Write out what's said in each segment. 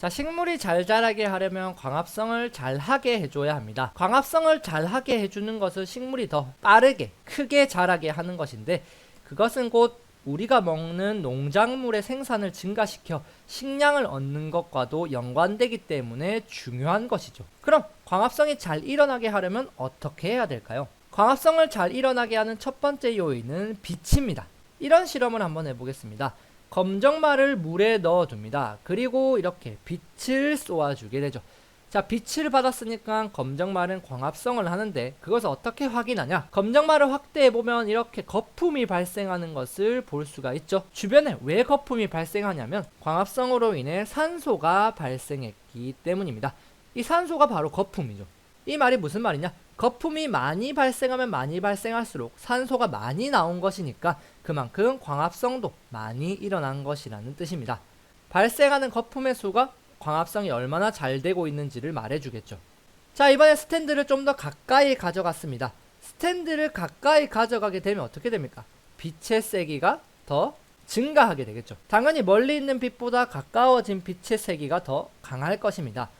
자, 식물이 잘 자라게 하려면 광합성을 잘 하게 해줘야 합니다. 광합성을 잘 하게 해주는 것은 식물이 더 빠르게, 크게 자라게 하는 것인데, 그것은 곧 우리가 먹는 농작물의 생산을 증가시켜 식량을 얻는 것과도 연관되기 때문에 중요한 것이죠. 그럼 광합성이 잘 일어나게 하려면 어떻게 해야 될까요? 광합성을 잘 일어나게 하는 첫 번째 요인은 빛입니다. 이런 실험을 한번 해보겠습니다. 검정말을 물에 넣어둡니다. 그리고 이렇게 빛을 쏘아주게 되죠. 자, 빛을 받았으니까 검정말은 광합성을 하는데 그것을 어떻게 확인하냐? 검정말을 확대해보면 이렇게 거품이 발생하는 것을 볼 수가 있죠. 주변에 왜 거품이 발생하냐면 광합성으로 인해 산소가 발생했기 때문입니다. 이 산소가 바로 거품이죠. 이 말이 무슨 말이냐? 거품이 많이 발생하면 많이 발생할수록 산소가 많이 나온 것이니까 그만큼 광합성도 많이 일어난 것이라는 뜻입니다. 발생하는 거품의 수가 광합성이 얼마나 잘 되고 있는지를 말해주겠죠. 자, 이번에 스탠드를 좀 더 가까이 가져갔습니다. 스탠드를 가까이 가져가게 되면 어떻게 됩니까? 빛의 세기가 더 증가하게 되겠죠. 당연히 멀리 있는 빛보다 가까워진 빛의 세기가 더 강할 것입니다.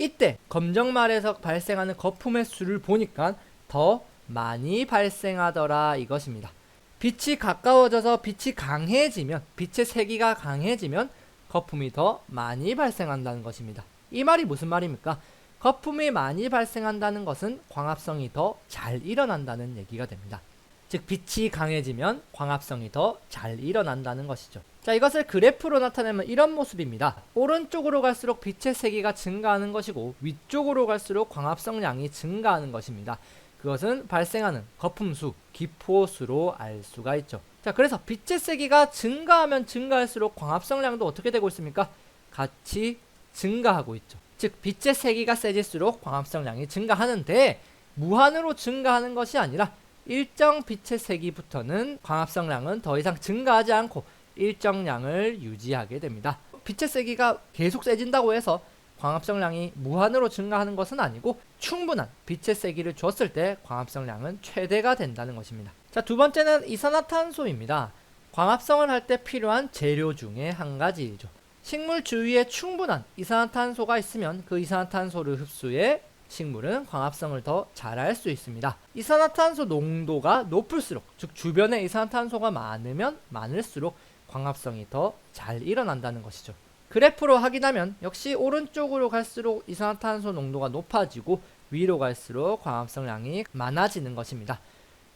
이때 검정말에서 발생하는 거품의 수를 보니까 더 많이 발생하더라 이것입니다. 빛이 가까워져서 빛이 강해지면 빛의 세기가 강해지면 거품이 더 많이 발생한다는 것입니다. 이 말이 무슨 말입니까? 거품이 많이 발생한다는 것은 광합성이 더 잘 일어난다는 얘기가 됩니다. 즉 빛이 강해지면 광합성이 더 잘 일어난다는 것이죠. 자, 이것을 그래프로 나타내면 이런 모습입니다. 오른쪽으로 갈수록 빛의 세기가 증가하는 것이고 위쪽으로 갈수록 광합성량이 증가하는 것입니다. 그것은 발생하는 거품수, 기포수로 알 수가 있죠. 자, 그래서 빛의 세기가 증가하면 증가할수록 광합성량도 어떻게 되고 있습니까? 같이 증가하고 있죠. 즉 빛의 세기가 세질수록 광합성량이 증가하는데 무한으로 증가하는 것이 아니라 일정 빛의 세기부터는 광합성량은 더 이상 증가하지 않고 일정량을 유지하게 됩니다. 빛의 세기가 계속 세진다고 해서 광합성량이 무한으로 증가하는 것은 아니고 충분한 빛의 세기를 줬을 때 광합성량은 최대가 된다는 것입니다. 자, 두 번째는 이산화탄소입니다. 광합성을 할 때 필요한 재료 중에 한 가지이죠. 식물 주위에 충분한 이산화탄소가 있으면 그 이산화탄소를 흡수해 식물은 광합성을 더 잘할 수 있습니다. 이산화탄소 농도가 높을수록, 즉 주변에 이산화탄소가 많으면 많을수록 광합성이 더 잘 일어난다는 것이죠. 그래프로 확인하면 역시 오른쪽으로 갈수록 이산화탄소 농도가 높아지고 위로 갈수록 광합성량이 많아지는 것입니다.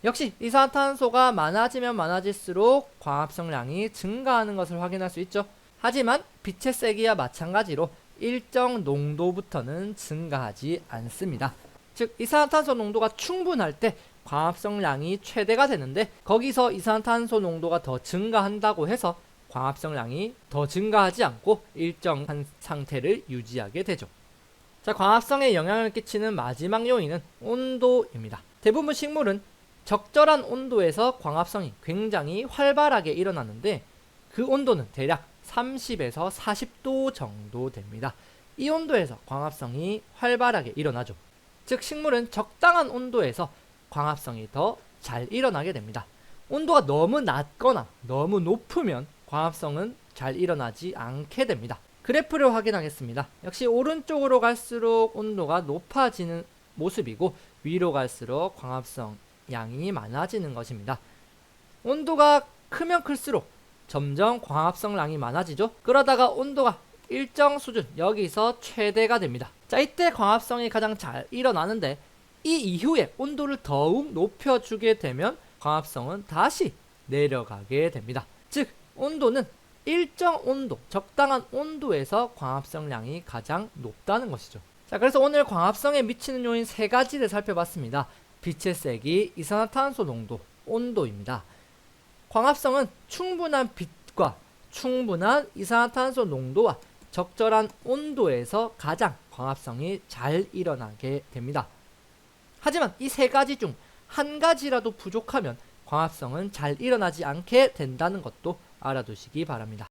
역시 이산화탄소가 많아지면 많아질수록 광합성량이 증가하는 것을 확인할 수 있죠. 하지만 빛의 세기와 마찬가지로 일정 농도부터는 증가하지 않습니다. 즉 이산화탄소 농도가 충분할 때 광합성량이 최대가 되는데 거기서 이산화탄소 농도가 더 증가한다고 해서 광합성량이 더 증가하지 않고 일정한 상태를 유지하게 되죠. 자, 광합성에 영향을 끼치는 마지막 요인은 온도입니다. 대부분 식물은 적절한 온도에서 광합성이 굉장히 활발하게 일어나는데 그 온도는 대략 30에서 40도 정도 됩니다. 이 온도에서 광합성이 활발하게 일어나죠. 즉 식물은 적당한 온도에서 광합성이 더 잘 일어나게 됩니다. 온도가 너무 낮거나 너무 높으면 광합성은 잘 일어나지 않게 됩니다. 그래프를 확인하겠습니다. 역시 오른쪽으로 갈수록 온도가 높아지는 모습이고 위로 갈수록 광합성 양이 많아지는 것입니다. 온도가 크면 클수록 점점 광합성 량이 많아지죠. 그러다가 온도가 일정 수준 여기서 최대가 됩니다. 자 이때 광합성이 가장 잘 일어나는데 이 이후에 온도를 더욱 높여주게 되면 광합성은 다시 내려가게 됩니다. 즉 온도는 일정 온도, 적당한 온도에서 광합성량이 가장 높다는 것이죠. 자, 그래서 오늘 광합성에 미치는 요인 세 가지를 살펴봤습니다. 빛의 세기, 이산화탄소 농도, 온도입니다. 광합성은 충분한 빛과 충분한 이산화탄소 농도와 적절한 온도에서 가장 광합성이 잘 일어나게 됩니다. 하지만 이 세 가지 중 한 가지라도 부족하면 광합성은 잘 일어나지 않게 된다는 것도 알아두시기 바랍니다.